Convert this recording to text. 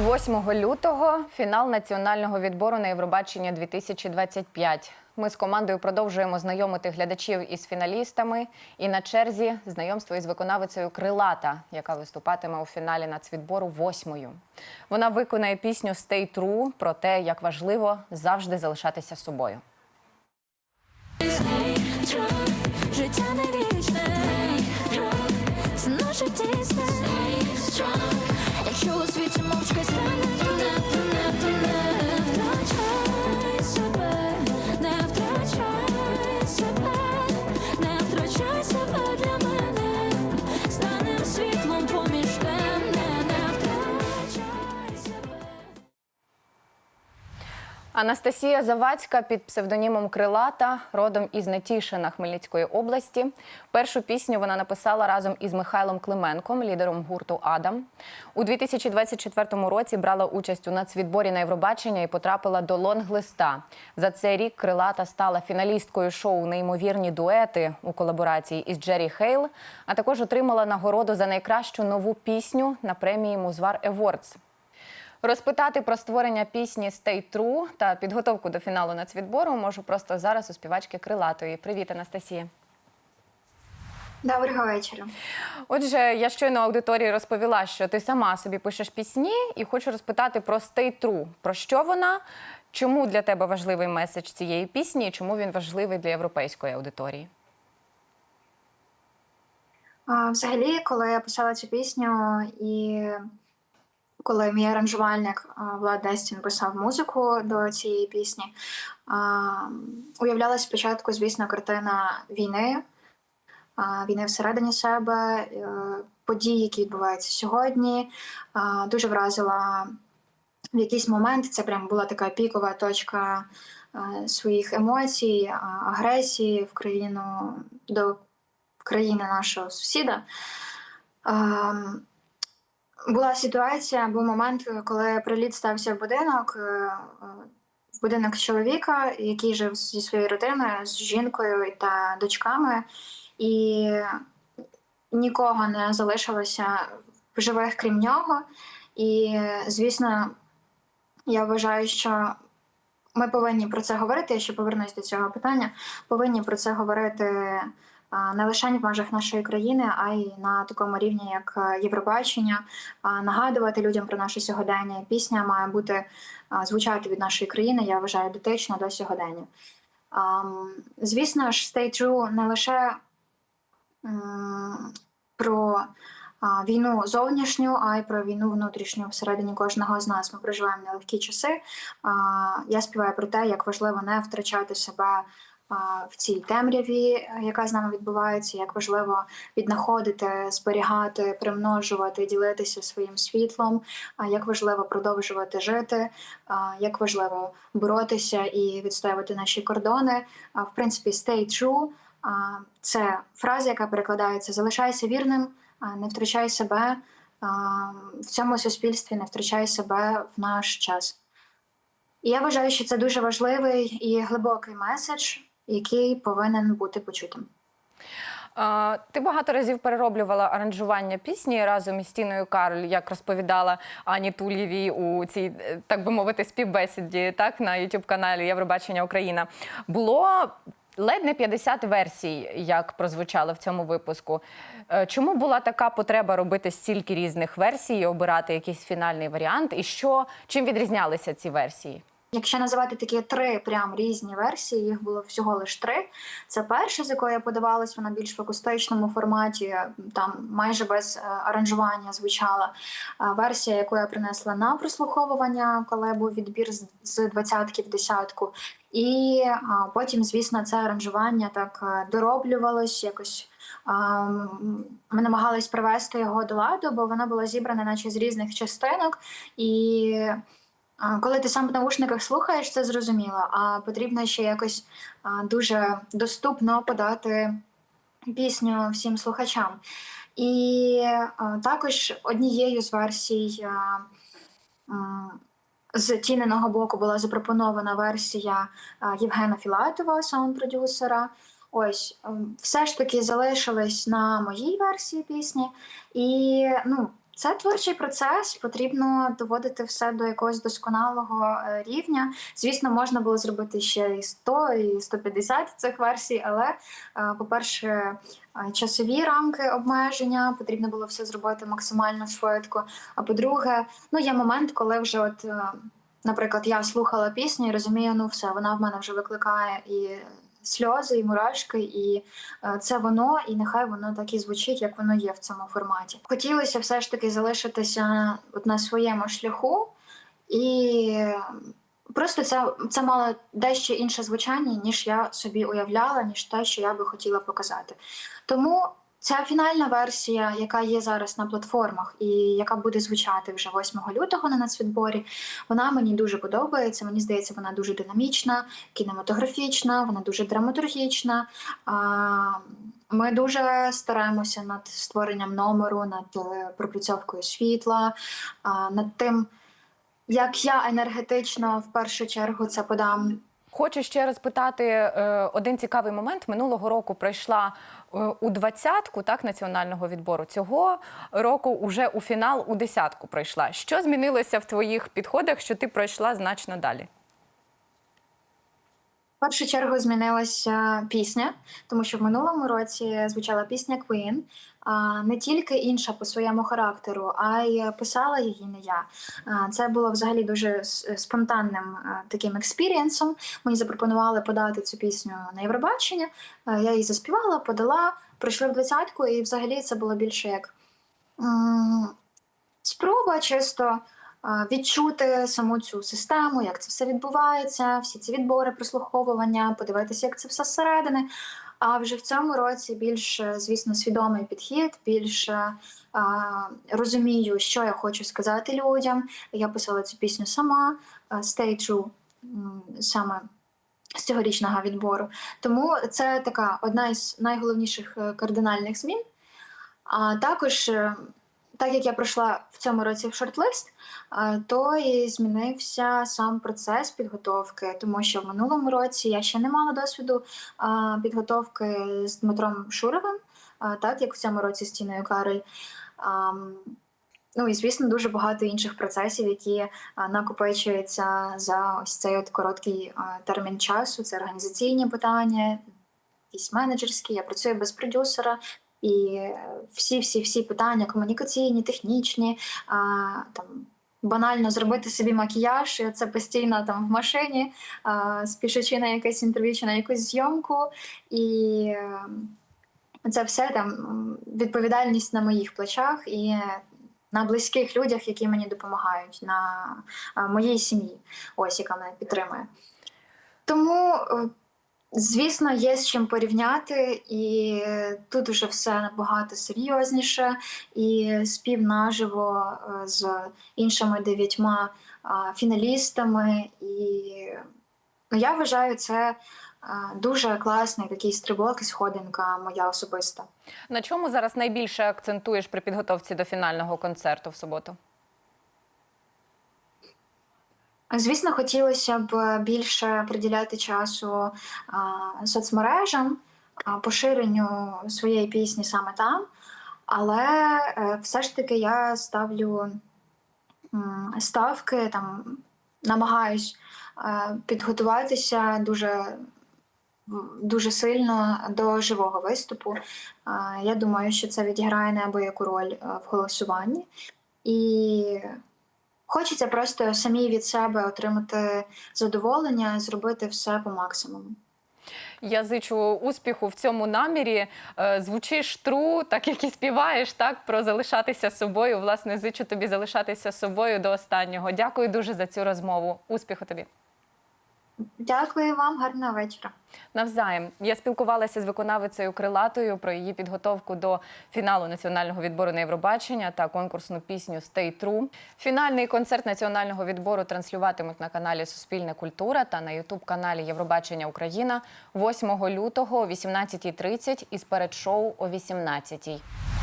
8 лютого фінал національного відбору на Євробачення 2025. Ми з командою продовжуємо знайомити глядачів із фіналістами. І на черзі знайомство із виконавицею Крилата, яка виступатиме у фіналі нацвідбору восьмою. Вона виконає пісню «Stay True» про те, як важливо завжди залишатися собою. Життя не вічне, Якщо у світі мовчки стане, Анастасія Завадська під псевдонімом Крилата, родом із Нетішина Хмельницької області. Першу пісню вона написала разом із Михайлом Клименком, лідером гурту Адам. У 2024 році брала участь у нацвідборі на Євробачення і потрапила до лонглиста. За цей рік Крилата стала фіналісткою шоу Неймовірні дуети у колаборації із Джері Хейл, а також отримала нагороду за найкращу нову пісню на премії Музвар Евордс. Розпитати про створення пісні «Stay True» та підготовку до фіналу нацвідбору можу просто зараз у співачки Крилатої. Привіт, Анастасія. Доброго вечора. Отже, я щойно аудиторії розповіла, що ти сама собі пишеш пісні, і хочу розпитати про «Stay True». Про що вона? Чому для тебе важливий меседж цієї пісні? і Чому він важливий для європейської аудиторії? Взагалі, коли я писала цю пісню, і коли мій аранжувальник Влад Дестін писав музику до цієї пісні, уявлялась спочатку, звісно, картина війни, війни всередині себе, е, події, які відбуваються сьогодні. Дуже вразила в якийсь момент. Це прям була така пікова точка е, своїх емоцій, агресії в країну до країни нашого сусіда. Ем, Була ситуація, був момент, коли приліт стався в будинок, е, е, в будинок чоловіка, який жив зі своєю родиною, з жінкою та дочками, і нікого не залишилося в живих, крім нього. І, звісно, я вважаю, що ми повинні про це говорити. Я ще повернусь до цього питання. Повинні про це говорити не лише в межах нашої країни, а й на такому рівні, як е, Євробачення, нагадувати людям про наше сьогодення. Пісня має бути звучати від нашої країни. Я вважаю дотично до сьогодення. Звісно ж, Stay True не лише про війну зовнішню, а й про війну внутрішню всередині кожного з нас. Ми проживаємо нелегкі часи. Я співаю про те, як важливо не втрачати себе в цій темряві, яка з нами відбувається, як важливо віднаходити, зберігати, примножувати, ділитися своїм світлом, як важливо продовжувати жити, як важливо боротися і відстоювати наші кордони. В принципі, stay true це фраза, яка перекладається Залишайся вірним, не втрачай себе в цьому суспільстві, не втрачай себе в наш час. І я вважаю, що це дуже важливий і глибокий меседж, який повинен бути почутим. Ти багато разів перероблювала аранжування пісні разом із Тіною Карль, як розповідала Ані Тулєвій у цій, е, так би мовити, співбесіді так, на youtube каналі Євробачення Україна. Було ледь не 50 версій, як прозвучало в цьому випуску. Е, Чому була така потреба робити стільки різних версій, і обирати якийсь фінальний варіант? І що чим відрізнялися ці версії? Якщо називати такі три прям різні версії, їх було всього лише три. Це перша, з якою я подавалась, вона більш в акустичному форматі, там майже без е, аранжування звучала. Е, Версія, яку я принесла на прослуховування, коли був відбір з- двадцятки в десятку. І а, потім, звісно, це аранжування так е, дороблювалось якось. Ми намагались привести його до ладу, бо воно було зібране, наче з різних частинок. І Коли ти сам в наушниках слухаєш, це зрозуміло, а потрібно ще якось дуже доступно подати пісню всім слухачам. І також однією з версій з тіненого боку була запропонована версія Євгена Філатова, саунд-продюсера. Ось все ж таки залишилось на моїй версії пісні, і ну Це творчий процес, потрібно доводити все до якогось досконалого е, рівня. Звісно, можна було зробити ще і 100, і 150 цих версій, але, е, по-перше, е, часові рамки обмеження, потрібно було все зробити максимально швидко. А по-друге, ну є момент, коли вже от. Наприклад, я слухала пісню і розумію, ну все, вона в мене вже викликає і сльози, і мурашки, і е, це воно, і нехай воно так і звучить, як воно є в цьому форматі. Хотілося все ж таки залишитися от на своєму шляху, і просто це, це мало дещо інше звучання, ніж я собі уявляла, ніж те, що я би хотіла показати. Тому ця фінальна версія, яка є зараз на платформах, і яка буде звучати вже 8 лютого на нацвідборі, вона мені дуже подобається. Мені здається, вона дуже динамічна, кінематографічна, вона дуже драматургічна. Ми дуже стараємося над створенням номеру, над е, пропрацьовкою світла, над тим, як я енергетично в першу чергу це подам. Хочу ще раз питати один цікавий момент. Минулого року пройшла е, у двадцятку так національного відбору. Цього року уже у фінал у десятку пройшла. Що змінилося в твоїх підходах, що ти пройшла значно далі? В першу чергу змінилася пісня, тому що в минулому році звучала пісня Queen, не тільки інша по своєму характеру, а й писала її не я. Це було взагалі дуже спонтанним таким експірієнсом. Мені запропонували подати цю пісню на Євробачення. Я її заспівала, подала, прийшли в двадцятку, і взагалі це було більше як спроба чисто відчути саму цю систему, як це все відбувається, всі ці відбори, прослуховування, подивитися, як це все зсередини. А вже в цьому році більш, е, звісно, свідомий підхід, більш е, а, розумію, що я хочу сказати людям. Я писала цю пісню сама, е, Stay True, саме з цьогорічного відбору. Тому це така одна із найголовніших е, кардинальних змін. А також, е, так як я пройшла в цьому році в шорт-лист, то і змінився сам процес підготовки, тому що в минулому році я ще не мала досвіду підготовки з Дмитром Шуровим, так як в цьому році з Тіною Кароль. Ну і звісно, дуже багато інших процесів, які накопичуються за ось цей от короткий термін часу. Це організаційні питання, якісь менеджерські. Я працюю без продюсера, і всі, всі, всі питання комунікаційні, технічні, а, там банально зробити собі макіяж, і це постійно там в машині, а, спішучи на якесь інтерв'ю чи на якусь зйомку. І е, це все там відповідальність на моїх плечах і на близьких людях, які мені допомагають, на моїй сім'ї, ось яка мене підтримує. Тому, е, звісно, є з чим порівняти, і тут уже все набагато серйозніше, і спів наживо е, з іншими дев'ятьма фіналістами. І ну, я вважаю, це дуже класний такий стрибок і сходинка моя особиста. На чому зараз найбільше акцентуєш при підготовці до фінального концерту в суботу? Звісно, хотілося б більше приділяти часу соцмережам, поширенню своєї пісні саме там. Але е, все ж таки я ставлю ставки, там намагаюсь е, підготуватися дуже, дуже сильно до живого виступу. Я думаю, що це відіграє неабияку роль е, в голосуванні. І Хочеться просто самі від себе отримати задоволення, зробити все по максимуму. Я зичу успіху в цьому намірі. Е, Звучиш тру, так як і співаєш, так про залишатися собою. Власне, зичу тобі залишатися собою до останнього. Дякую дуже за цю розмову. Успіху тобі. Дякую вам, гарного вечора. Навзаєм я спілкувалася з виконавицею крилатою про її підготовку до фіналу національного відбору на Євробачення та конкурсну пісню «Stay True». Фінальний концерт національного відбору транслюватимуть на каналі Суспільне культура та на Ютуб каналі Євробачення Україна 8 лютого о 18.30 із передшоу о 18.00.